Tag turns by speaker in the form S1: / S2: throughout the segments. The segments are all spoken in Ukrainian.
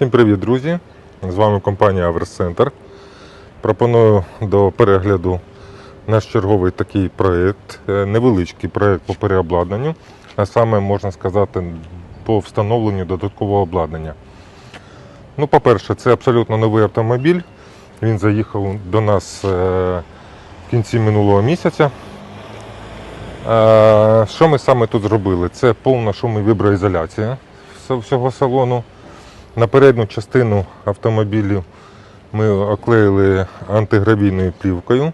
S1: Всім привіт, друзі! З вами компанія Аверс Пропоную до перегляду наш черговий такий проєкт, е, невеличкий проєкт по переобладнанню, а саме можна сказати по встановленню додаткового обладнання. Ну, по-перше, це абсолютно новий автомобіль. Він заїхав до нас е, в кінці минулого місяця. Е, Що ми саме тут зробили? Це повна шумовіброізоляція вс- всього салону. На передню частину автомобілю ми оклеїли антигравійною плівкою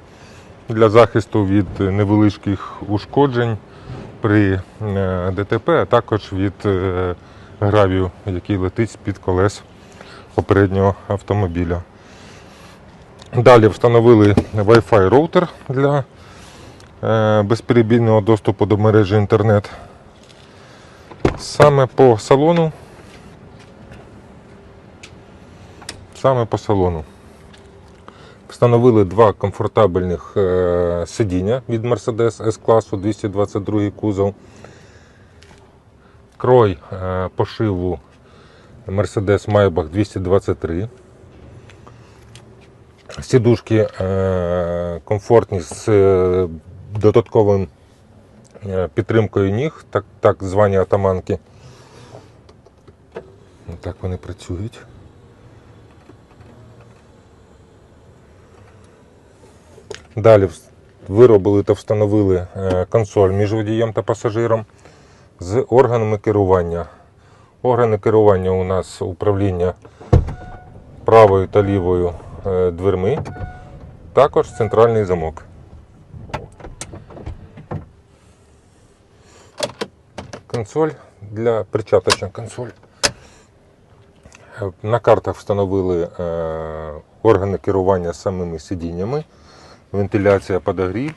S1: для захисту від невеличких ушкоджень при е, ДТП, а також від е, гравію, який летить з-під колес попереднього автомобіля. Далі встановили Wi-Fi роутер для е, безперебійного доступу до мережі інтернет. Саме по салону Саме по салону. Встановили два комфортабельних е, сидіння від Mercedes S-класу 222 кузов. Крой е, пошиву Mercedes Maybach 223. Сідушки е, комфортні з додатковим підтримкою ніг, так, так звані атаманки. Так вони працюють. Далі виробили та встановили е, консоль між водієм та пасажиром з органами керування. Органи керування у нас управління правою та лівою е, дверми, також центральний замок. Консоль для причаточна консоль. Е, На картах встановили органи керування самими сидіннями, вентиляція, подогрів,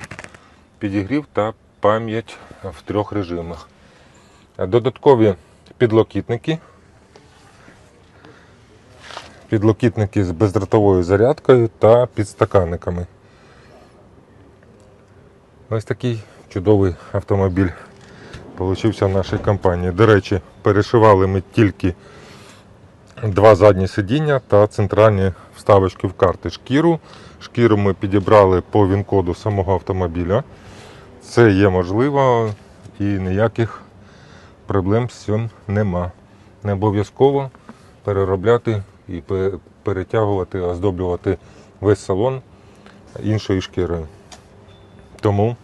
S1: підігрів та пам'ять в трьох режимах. Додаткові підлокітники. Підлокітники з бездротовою зарядкою та підстаканниками. Ось такий чудовий автомобіль получився в нашій компанії. До речі, перешивали ми тільки два задні сидіння та центральні вставочки в карти. Шкіру. Шкіру ми підібрали по він-коду самого автомобіля. Це є можливо і ніяких проблем з цим нема. Не обов'язково переробляти і перетягувати, оздоблювати весь салон іншою шкірою. Тому,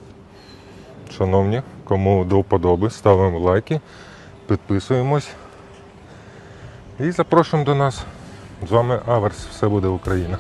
S1: шановні, кому до вподоби, ставимо лайки, підписуємось. І запрошуємо до нас. З вами Аверс. Все буде Україна.